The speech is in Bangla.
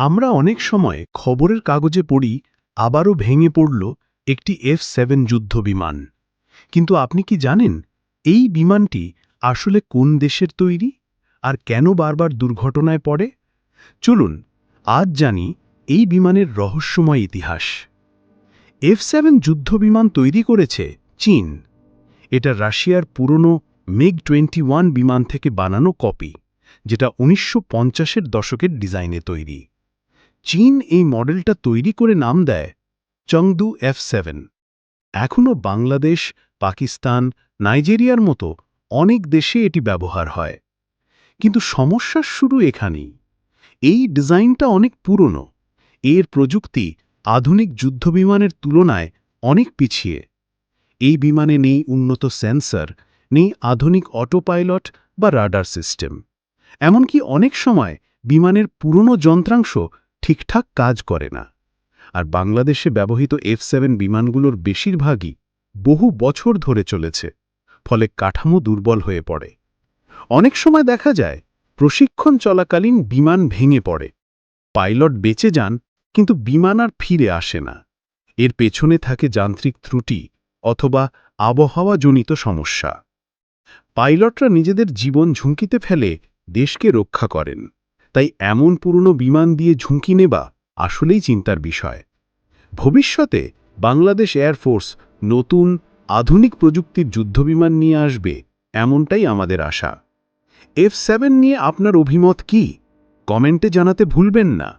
আমরা অনেক সময় খবরের কাগজে পড়ি, আবারও ভেঙে পড়ল একটি এফ সেভেন যুদ্ধ বিমান। কিন্তু আপনি কি জানেন, এই বিমানটি আসলে কোন দেশের তৈরি? আর কেন বারবার দুর্ঘটনায় পড়ে? চলুন, আজ জানি এই বিমানের রহস্যময় ইতিহাস। এফ সেভেন যুদ্ধ বিমান তৈরি করেছে চীন। এটা রাশিয়ার পুরনো মেগ টোয়েন্টি বিমান থেকে বানানো কপি, যেটা উনিশশো পঞ্চাশের দশকের ডিজাইনে তৈরি। চীন এই মডেলটা তৈরি করে নাম দেয় চংদু এফ সেভেন। এখনও বাংলাদেশ, পাকিস্তান, নাইজেরিয়ার মতো অনেক দেশে এটি ব্যবহার হয়। কিন্তু সমস্যার শুরু এখানেই। এই ডিজাইনটা অনেক পুরনো। এর প্রযুক্তি আধুনিক যুদ্ধবিমানের তুলনায় অনেক পিছিয়ে। এই বিমানে নেই উন্নত সেন্সর, নেই আধুনিক অটোপাইলট বা রাডার সিস্টেম। এমনকি অনেক সময় বিমানের পুরনো যন্ত্রাংশ ঠিকঠাক কাজ করে না। আর বাংলাদেশে ব্যবহৃত এফ সেভেন বিমানগুলোর বেশিরভাগই বহু বছর ধরে চলেছে, ফলে কাঠামো দুর্বল হয়ে পড়ে। অনেক সময় দেখা যায়, প্রশিক্ষণ চলাকালীন বিমান ভেঙে পড়ে। পাইলট বেঁচে যান, কিন্তু বিমান আর ফিরে আসে না। এর পেছনে থাকে যান্ত্রিক ত্রুটি অথবা আবহাওয়াজনিত সমস্যা। পাইলটরা নিজেদের জীবন ঝুঁকিতে ফেলে দেশকে রক্ষা করেন। তাই এমন পুরনো বিমান দিয়ে ঝুঁকি নেবা আসলেই চিন্তার বিষয়। ভবিষ্যতে বাংলাদেশ এয়ারফোর্স নতুন, আধুনিক প্রযুক্তির যুদ্ধবিমান নিয়ে আসবে, এমনটাই আমাদের আশা। এফ সেভেন নিয়ে আপনার অভিমত কি? কমেন্টে জানাতে ভুলবেন না।